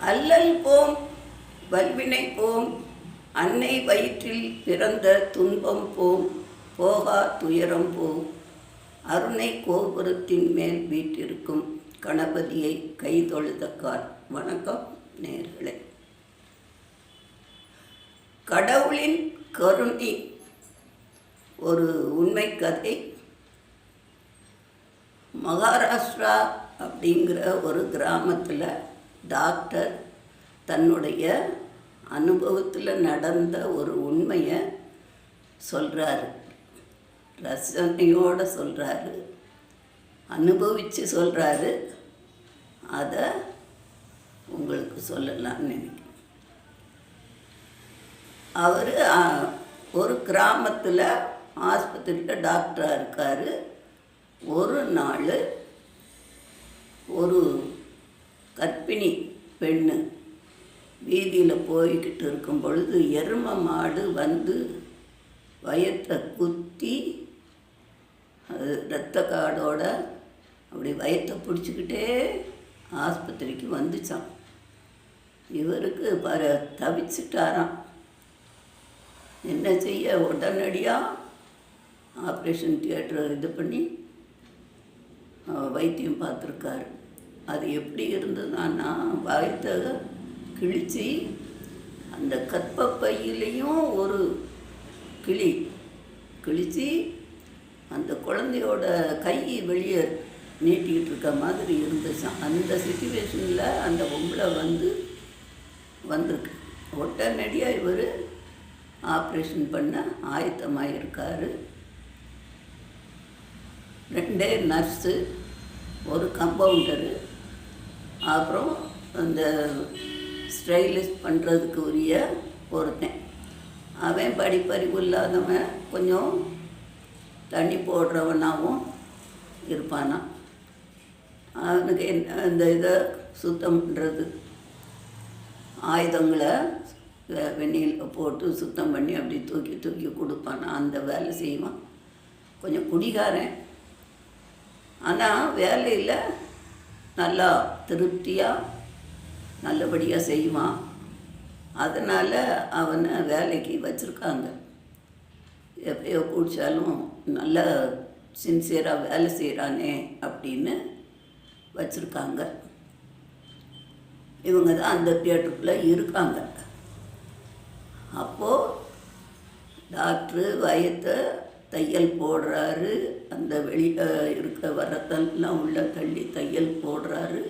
அல்லல் போம் வல்வினை போம் அன்னை வயிற்றில் பிறந்த துன்பம் போம் போகா துயரம் போம். அருணை கோபுரத்தின் மேல் வீட்டிருக்கும் கணபதியை கைதொழுதக்கார் வணக்கம் நேர்களே. கடவுளின் கருணை. ஒரு உண்மை கதை. மகாராஷ்டிரா அப்படிங்கிற ஒரு கிராமத்தில் டாக்டர் தன்னுடைய அனுபவத்தில் நடந்த ஒரு உண்மையை சொல்கிறாரு ரசனையோடு சொல்கிறாரு அனுபவித்து சொல்கிறாரு அதை உங்களுக்கு சொல்லலாம்னு நினைக்கிறேன். அவர் ஒரு கிராமத்தில் ஆஸ்பத்திரியில் டாக்டராக இருக்கார். ஒரு நாள் ஒரு கர்ப்பிணி பெண்ணு. வீதியில் போய்கிட்டு இருக்கும் பொழுது எரும மாடு வந்து வயத்தை குத்தி அது ரத்த காடோட அப்படி வயத்தை பிடிச்சிக்கிட்டே ஆஸ்பத்திரிக்கு வந்துச்சான் இவருக்கு பர தவிச்சிட்டாராம். என்ன செய்ய? உடனடியாக ஆப்ரேஷன் தியேட்டர் இது பண்ணி வைத்தியம் பார்த்துருக்காரு. அது எப்படி இருந்ததுன்னா வயத்தை கிழிச்சு அந்த கற்பப்பையிலையும் ஒரு கிளி கிழிச்சு அந்த குழந்தையோட கை வெளியே நீட்டிக்கிட்டு இருக்க மாதிரி இருந்துச்சான் அந்த சுச்சுவேஷனில் அந்த பொம்பளை வந்து வந்திருக்கு. உடனடியாக இவர் ஆப்ரேஷன் பண்ண ஆயத்தமாக இருக்காரு ரெண்டே நர்ஸு ஒரு கம்பவுண்டரு அப்புறம் அந்த ஸ்டைலிஷ் பண்ணுறதுக்கு உரிய ஒருத்தன். அவன் படிப்பறிவு இல்லாதவன் கொஞ்சம் தண்ணி போடுறவனாகவும் இருப்பானா? அவனுக்கு என்ன இந்த இதை சுத்தம் பண்ணுறது ஆயுதங்களை வெந்நீரில் போட்டு சுத்தம் பண்ணி அப்படி தூக்கி தூக்கி கொடுப்பான். அந்த வேலை செய்வான். கொஞ்சம் குடிகாரன். ஆனால் வேலையில் நல்லா திருப்தியாக நல்லபடியாக செய்வான். அதனால் அவனை வேலைக்கு வச்சுருக்காங்க. எப்பயோ குடித்தாலும் நல்ல சின்சியராக வேலை செய்கிறானே அப்படின்னு வச்சுருக்காங்க. இவங்க தான் அந்த தியேட்டருக்குள்ளே இருக்காங்க. அப்போது டாக்டரு வயத்தை தையல் போடுறாரு. அந்த வெளியே இருக்க வரத்தெல்லாம் உள்ளே தள்ளி தையல் போடுறாரு.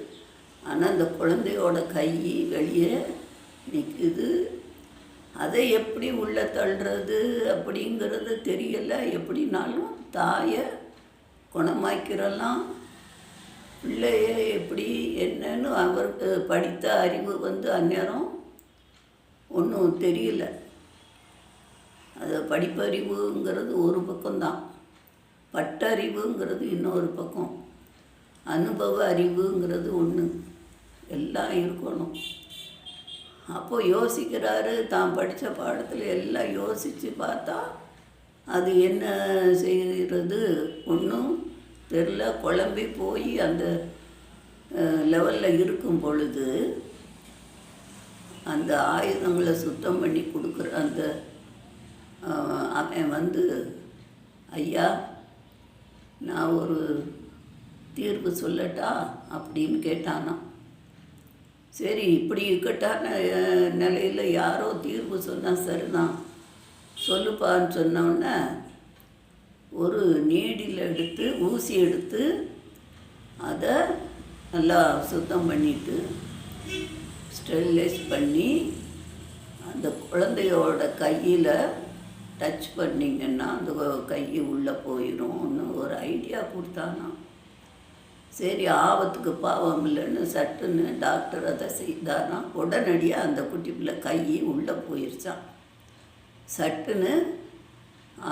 ஆனால் அந்த குழந்தையோட கை வெளியே நிற்குது அதை எப்படி உள்ளே தள்ளுறது அப்படிங்கிறது தெரியலை. எப்படினாலும் தாயை குணமாக்கிறலாம் பிள்ளைய எப்படி என்னன்னு அவருக்கு படித்த அறிவு வந்து அந்நேரம் ஒன்றும் தெரியல. படிப்பறிவுங்கிறது ஒரு பக்கம்தான். பட்டறிவுங்கிறது இன்னொரு பக்கம். அனுபவ அறிவுங்கிறது ஒன்று எல்லாம் இருக்கணும். அப்போது யோசிக்கிறாரு தான் படித்த பாடத்தில் எல்லாம் யோசித்து பார்த்தா அது என்ன செய்கிறது ஒன்றும் தெரில குழம்பி போய் அந்த லெவலில் இருக்கும் பொழுது அந்த ஆயுதங்களை சுத்தம் பண்ணி கொடுக்குற அந்த அவன் வந்து ஐயா நான் ஒரு தீர்வு சொல்லட்டா? அப்படின்னு கேட்டானாம். சரி இப்படி இக்கட்டான நிலையில் யாரோ தீர்வு சொன்னால் சரிதான். சொல்லுப்பான்னு சொன்னோன்னே ஒரு நீடில் எடுத்து ஊசி எடுத்து அதை நல்லா சுத்தம் பண்ணிட்டு ஸ்டெரிலைஸ் பண்ணி அந்த குழந்தையோட கையில் டச் பண்ணிங்கன்னா அந்த கை உள்ளே போயிடும்னு ஒரு ஐடியா கொடுத்தானா. சரி ஆபத்துக்கு பாவம் இல்லைன்னு சட்டுன்னு டாக்டர் அதை செய்தாராம் உடனடியாக அந்த குட்டி பிள்ளை கை உள்ளே போயிருச்சான் சட்டுன்னு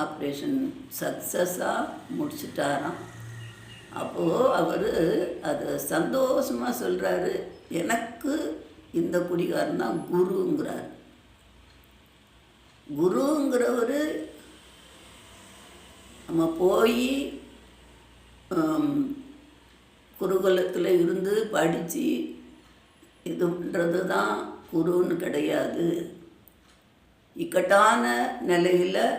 ஆப்ரேஷன் சக்ஸஸாக முடிச்சிட்டாராம். அப்போது அவர் அதை சந்தோஷமாக சொல்கிறாரு எனக்கு இந்த குடிகாரன் தான் குருங்கிறார். குருங்கிறவர் நம்ம போய் குருகுலத்தில் இருந்து படித்து இதுன்றது தான் குருன்னு கிடையாது. இக்கட்டான நிலையில்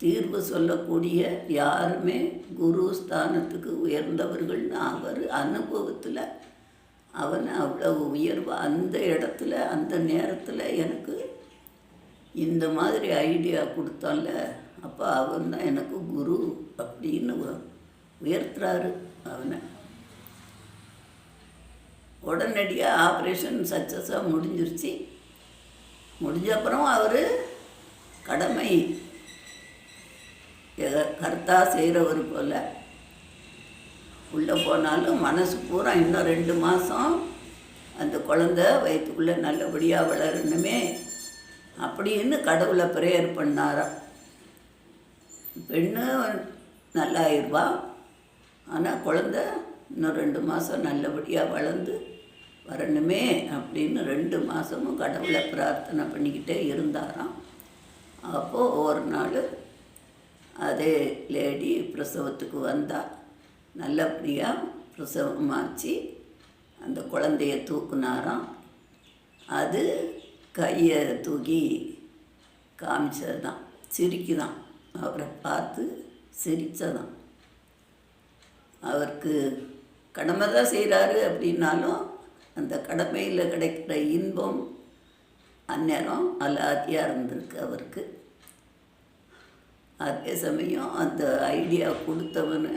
தீர்வு சொல்லக்கூடிய யாருமே குரு ஸ்தானத்துக்கு உயர்ந்தவர்கள்னு அவர் அனுபவத்தில் அவனை அவ்வளவு உயர்வு அந்த இடத்துல அந்த நேரத்தில் எனக்கு இந்த மாதிரி ஐடியா கொடுத்தான்ல அப்போ அவன் தான் எனக்கு குரு அப்படின்னு உயர்த்துறாரு அவனை. உடனடியாக ஆப்ரேஷன் சக்ஸஸாக முடிஞ்சிருச்சு. முடிஞ்ச அப்புறம் அவர் கடமை. எ- கர்த்தா செய்கிறவர் போல். உள்ளே போனாலும் மனசு பூரா இன்னும் ரெண்டு மாதம் அந்த குழந்த வயிற்றுக்குள்ளே நல்லபடியாக வளரணுமே. அப்படின்னு கடவுளை ப்ரேயர் பண்ணாராம். பெண்ணு நல்லாயிருவா ஆனால் குழந்த இன்னும் ரெண்டு மாதம் நல்லபடியாக வளர்ந்து வரணுமே அப்படின்னு ரெண்டு மாதமும் கடவுளை பிரார்த்தனை பண்ணிக்கிட்டே இருந்தாராம். அப்போது ஒரு நாள் அதே லேடி பிரசவத்துக்கு வந்தா நல்லபடியாக பிரசவமாச்சு அந்த குழந்தைய தூக்குனாராம். அது கையை தூக்கி காமிச்சது தான் சிரிக்குதான். அவரை பார்த்து சிரித்ததான் அவருக்கு கடமை தான் செய்கிறாரு அப்படின்னாலும் அந்த கடமையில் கிடைக்கிற இன்பம் அந்நேரம் அலாதியாக இருந்திருக்கு அவருக்கு. அதே சமயம் அந்த ஐடியா கொடுத்தவனை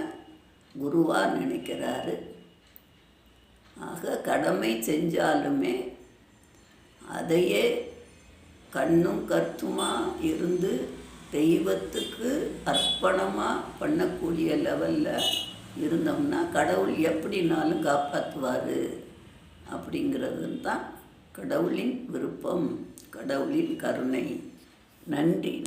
குருவாக நினைக்கிறாரு. ஆக கடமை செஞ்சாலுமே அதையே கண்ணும் கருத்துமாக இருந்து தெய்வத்துக்கு அர்ப்பணமாக பண்ணக்கூடிய லெவலில் இருந்தோம்னா கடவுள் எப்படினாலும் காப்பாற்றுவார் அப்படிங்கிறது தான் கடவுளின் விருப்பம் கடவுளின் கருணை. நன்றி.